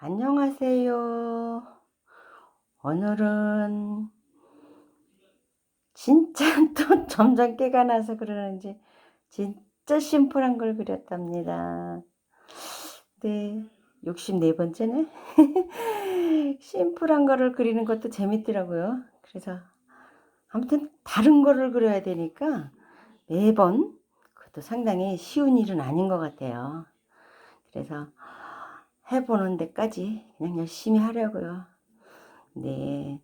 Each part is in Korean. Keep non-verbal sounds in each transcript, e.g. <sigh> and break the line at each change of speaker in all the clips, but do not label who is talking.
안녕하세요. 오늘은 진짜 <laughs> 또 점점 깨가 나서 그러는지 진짜 심플한 걸 그렸답니다. 네, 64번째네. <laughs> 심플한 거를 그리는 것도 재밌더라고요. 그래서 아무튼 다른 거를 그려야 되니까 매번 그것도 상당히 쉬운 일은 아닌 것 같아요. 그래서 해보는 데까지 그냥 열심히 하려고요. 네.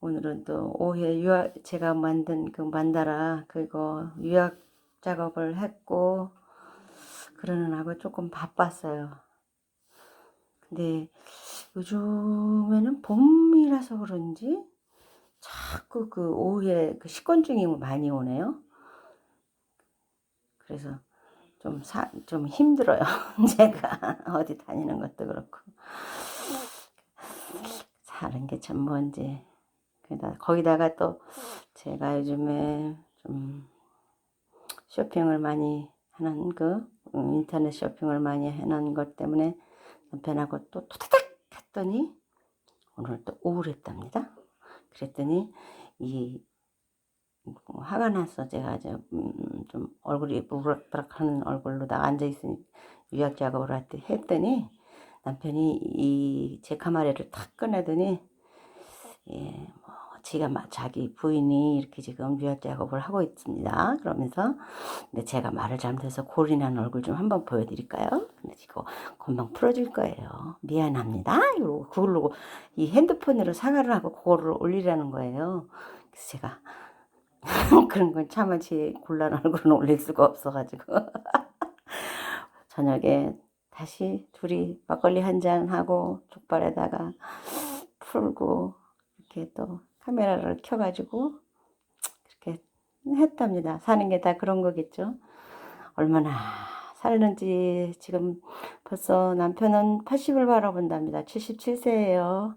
오늘은 또 오해 유학 제가 만든 그 만다라 그거 유학 작업을 했고 그러는 하고 조금 바빴어요. 근데 요즘에는 봄이라서 그런지 자꾸 그 오후에 그 식곤증이 많이 오네요. 그래서 좀 사, 좀 힘들어요. <laughs> 제가 어디 다니는 것도 그렇고. 사는 게 참 뭔지. 거기다가 또 제가 요즘에 좀 쇼핑을 많이 하는 그 음, 인터넷 쇼핑을 많이 해놓은 것 때문에 남편하고 또 토다닥 했더니 오늘 또 우울했답니다. 그랬더니 이 화가 나서 제가 이제 음, 좀 얼굴이 부락부락하는 얼굴로 나 앉아 있으니 유학 작업을 했더니 남편이 이 제 카메라를 탁 꺼내더니 예, 뭐 지가 마- 자기 부인이 이렇게 지금 유학 작업을 하고 있습니다. 그러면서 근데 제가 말을 잘못해서 난 얼굴 좀 한번 보여드릴까요? 근데 이거 금방 풀어줄 거예요. 미안합니다. 이러고 그걸로 이 핸드폰으로 사과를 하고 그거를 올리라는 거예요. 그래서 제가 <laughs> 그런 건 차마 제 곤란 얼굴은 올릴 수가 없어가지고 <laughs> 저녁에 다시 둘이 막걸리 한 잔 하고 족발에다가 풀고 이렇게 또 카메라를 켜가지고 그렇게 했답니다. 사는 게 다 그런 거겠죠. 얼마나 살는지 지금 벌써 남편은 80을 바라본답니다. 77세예요.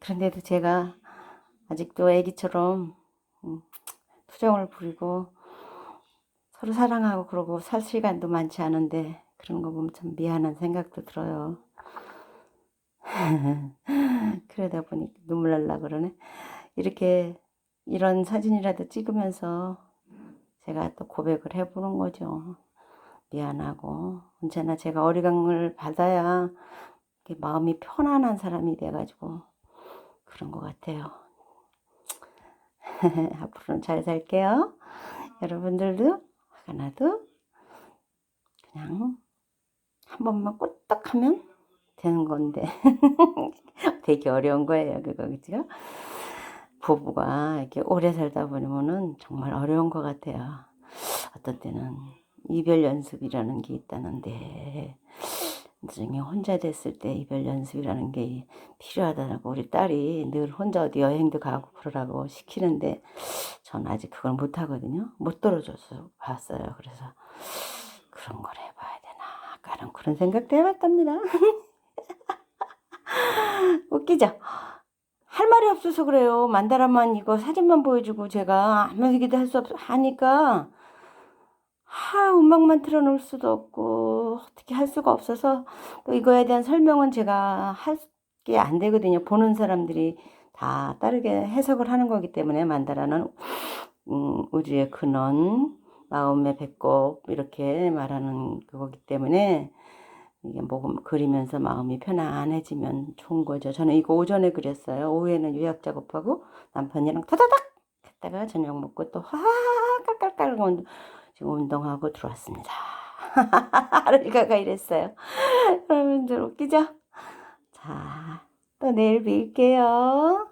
그런데도 제가 아직도 애기처럼 음, 투정을 부리고 서로 사랑하고 그러고 살 시간도 많지 않은데 그런 거 보면 참 미안한 생각도 들어요. <laughs> 그러다 보니 눈물 날라 그러네. 이렇게 이런 사진이라도 찍으면서 제가 또 고백을 해보는 거죠. 미안하고 언제나 제가 어리광을 받아야 마음이 편안한 사람이 돼가지고 그런 것 같아요. <laughs> 앞으로는 잘 살게요. 여러분들도 화가 나도 그냥 한 번만 꿀떡 하면 되는 건데 <laughs> 되게 어려운 거예요. 그거 그죠? 부부가 이렇게 오래 살다 보면은 정말 어려운 것 같아요. 어떤 때는 이별 연습이라는 게 있다는데 나중에 혼자 됐을 때 이별 연습이라는 게 필요하다고 우리 딸이 늘 혼자 어디 여행도 가고 그러라고 시키는데 전 아직 그걸 못 하거든요. 못 들어줘서 봤어요. 그래서 그런 걸 해봐야 되나 아까는 그런 생각도 해봤답니다. <laughs> 웃기죠? 할 말이 없어서 그래요. 만다라만 이거 사진만 보여주고 제가 아무 얘기도 할 수 없어 하니까 하 음악만 틀어놓을 수도 없고 어떻게 할 수가 없어서 또 이거에 대한 설명은 제가 할 게 안 되거든요. 보는 사람들이 다 다르게 해석을 하는 거기 때문에 만다라는 음, 우주의 근원, 마음의 배꼽 이렇게 말하는 그거기 때문에 이게 뭐 그리면서 마음이 편안해지면 좋은 거죠. 저는 이거 오전에 그렸어요. 오후에는 요약 작업하고 남편이랑 타다닥 했다가 저녁 먹고 또 하하 깔깔깔 운- 지금 운동하고 들어왔습니다. <laughs> 하루 일과가 이랬어요. 여러분들 웃기죠? 자, 또 내일 뵐게요.